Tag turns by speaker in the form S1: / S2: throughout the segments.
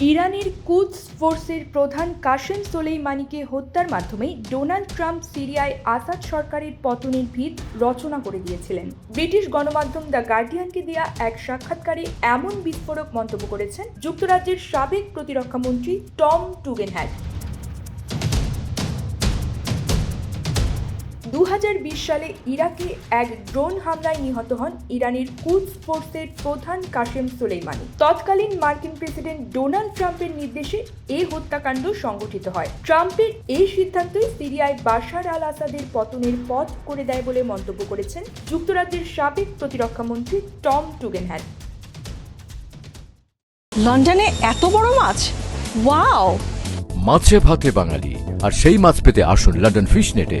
S1: ইরানের কুদস ফোর্সের প্রধান কাশেম সোলেইমানিকে হত্যার মাধ্যমে ডোনাল্ড ট্রাম্প সিরিয়ায় আসাদ সরকারের পতনের ভিত রচনা করে দিয়েছিলেন। ব্রিটিশ গণমাধ্যম দ্য গার্ডিয়ানকে দেয়া এক সাক্ষাৎকারে এমন বিস্ফোরক মন্তব্য করেছেন যুক্তরাজ্যের সাবেক প্রতিরক্ষামন্ত্রী টম টুগেনহ্যাট দু হাজার বিশ সালে ইরাকে এক ড্রোন হামলায় নিহত হন ইরানের কুদস ফোর্সের প্রধান কাশেম সোলেইমানি। তৎকালীন মার্কিন প্রেসিডেন্ট ডোনাল্ড ট্রাম্পের নির্দেশে এই হত্যাকাণ্ড সংগঠিত হয়। ট্রাম্পের এই সিদ্ধান্তই সিরিয়ায় বাশার আল আসাদের পতনের পথ করে দেয় বলে মন্তব্য করেছেন যুক্তরাজ্যের সাবেক প্রতিরক্ষা মন্ত্রী টম টুগেনহ্যাট
S2: লন্ডনে এত বড় মাছ? ওয়াও!
S3: মাছে ভাতে বাঙালি আর সেই মাছ পেতে আসুন লন্ডন ফিশ নেটে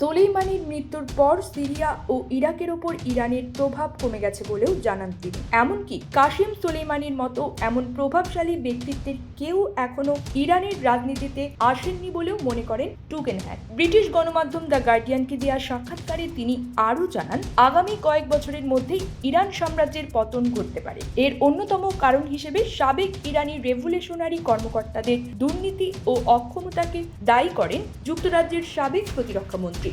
S1: সোলেইমানির মৃত্যুর পর সিরিয়া ও ইরাকের ওপর ইরানের প্রভাব কমে গেছে বলেও জানান তিনি। এমনকি কাশিম সোলেইমানির মতো এমন প্রভাবশালী ব্যক্তিত্বের কেউ এখনও ইরানের রাজনীতিতে আসেননি বলেও মনে করেন টুগেনহ্যাট ব্রিটিশ গণমাধ্যম দ্য গার্ডিয়ানকে দেওয়া সাক্ষাৎকারে তিনি আরও জানান, আগামী কয়েক বছরের মধ্যেই ইরান সাম্রাজ্যের পতন ঘটতে পারে। এর অন্যতম কারণ হিসেবে সাবেক ইরানি রেভলিউশনারি কর্মকর্তাদের দুর্নীতি ও অক্ষমতাকে দায়ী করেন যুক্তরাজ্যের সাবেক প্রতিরক্ষা মন্ত্রী।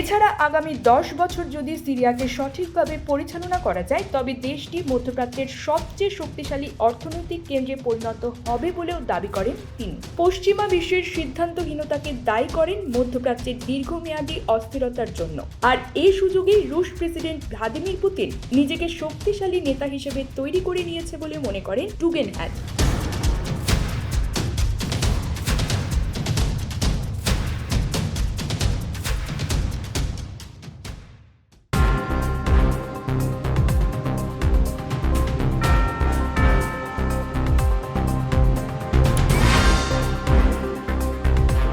S1: এছাড়া আগামী দশ বছর যদি সিরিয়াকে সঠিকভাবে পরিচালনা করা যায়, তবে দেশটি মধ্যপ্রাচ্যের সবচেয়ে শক্তিশালী অর্থনৈতিক কেন্দ্রে পরিণত হবে বলেও দাবি করেন তিনি। পশ্চিমা বিশ্বের সিদ্ধান্তহীনতাকে দায়ী করেন মধ্যপ্রাচ্যের দীর্ঘমেয়াদী অস্থিরতার জন্য। আর এই সুযোগেই রুশ প্রেসিডেন্ট ভ্লাদিমির পুতিন নিজেকে শক্তিশালী নেতা হিসেবে তৈরি করে নিয়েছে বলে মনে করেন টুগেনহ্যাট